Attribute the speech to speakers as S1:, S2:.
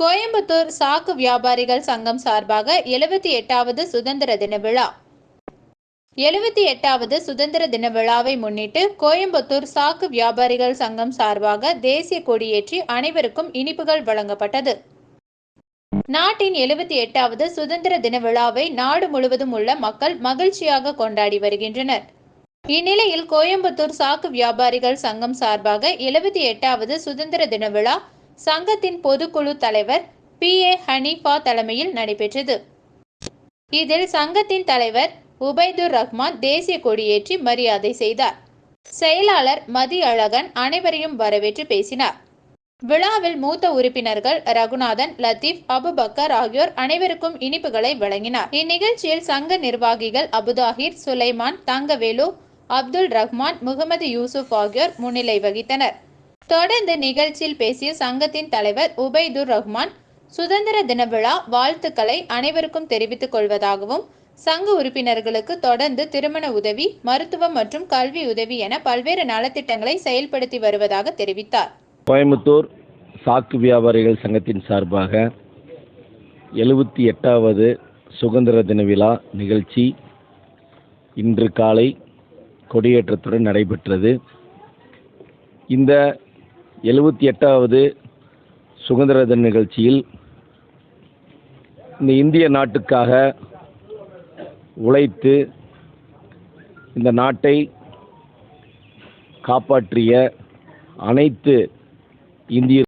S1: கோயம்புத்தூர் சாக்கு வியாபாரிகள் சங்கம் சார்பாக எழுபத்தி எட்டாவது சுதந்திர தின விழா. எழுபத்தி எட்டாவது சுதந்திர தின விழாவை முன்னிட்டு கோயம்புத்தூர் சாக்கு வியாபாரிகள் சங்கம் சார்பாக தேசிய கொடியேற்றி அனைவருக்கும் இனிப்புகள் வழங்கப்பட்டது. நாட்டின் எழுபத்தி எட்டாவது சுதந்திர தின விழாவை நாடு முழுவதும் உள்ள மக்கள் மகிழ்ச்சியாக கொண்டாடி வருகின்றனர். இந்நிலையில் கோயம்புத்தூர் சாக்கு வியாபாரிகள் சங்கம் சார்பாக எழுபத்தி எட்டாவது சுதந்திர தின விழா சங்கத்தின் பொதுக்குழு தலைவர் பி. ஏ. ஹனீஃபா தலைமையில் நடைபெற்றது. இதில் சங்கத்தின் தலைவர் உபைதுர் ரஹ்மான் தேசிய கொடியேற்றி மரியாதை செய்தார். செயலாளர் மதி அழகன் அனைவரையும் வரவேற்று பேசினார். விழாவில் மூத்த உறுப்பினர்கள் ரகுநாதன் லத்தீப் அபுபக்கர் ஆகியோர் அனைவருக்கும் இனிப்புகளை வழங்கினார். இந்நிகழ்ச்சியில் சங்க நிர்வாகிகள் அபுதாஹிர் சுலைமான் தங்கவேலு அப்துல் ரஹ்மான் முகமது யூசுப் ஆகியோர் முன்னிலை வகித்தனர். தொடர்ந்து நிகழ்ச்சியில் பேசிய சங்கத்தின் தலைவர் உபைதுர் ரஹ்மான் சுதந்திர தின விழா வாழ்த்துக்களை அனைவருக்கும் தெரிவித்துக் கொள்வதாகவும் சங்க உறுப்பினர்களுக்கு தொடர்ந்து திருமண உதவி மருத்துவம் மற்றும் கல்வி உதவி என பல்வேறு நலத்திட்டங்களை செயல்படுத்தி வருவதாக தெரிவித்தார்.
S2: கோயம்புத்தூர் சாக்கு வியாபாரிகள் சங்கத்தின் சார்பாக எழுபத்தி எட்டாவது சுதந்திர தின விழா நிகழ்ச்சி இன்று காலை கொடியேற்றத்துடன் நடைபெற்றது. இந்த எழுபத்தி எட்டாவது சுதந்திர தின நிகழ்ச்சியில் இந்த இந்திய நாட்டுக்காக உழைத்து இந்த நாட்டை காப்பாற்றிய அனைத்து இந்திய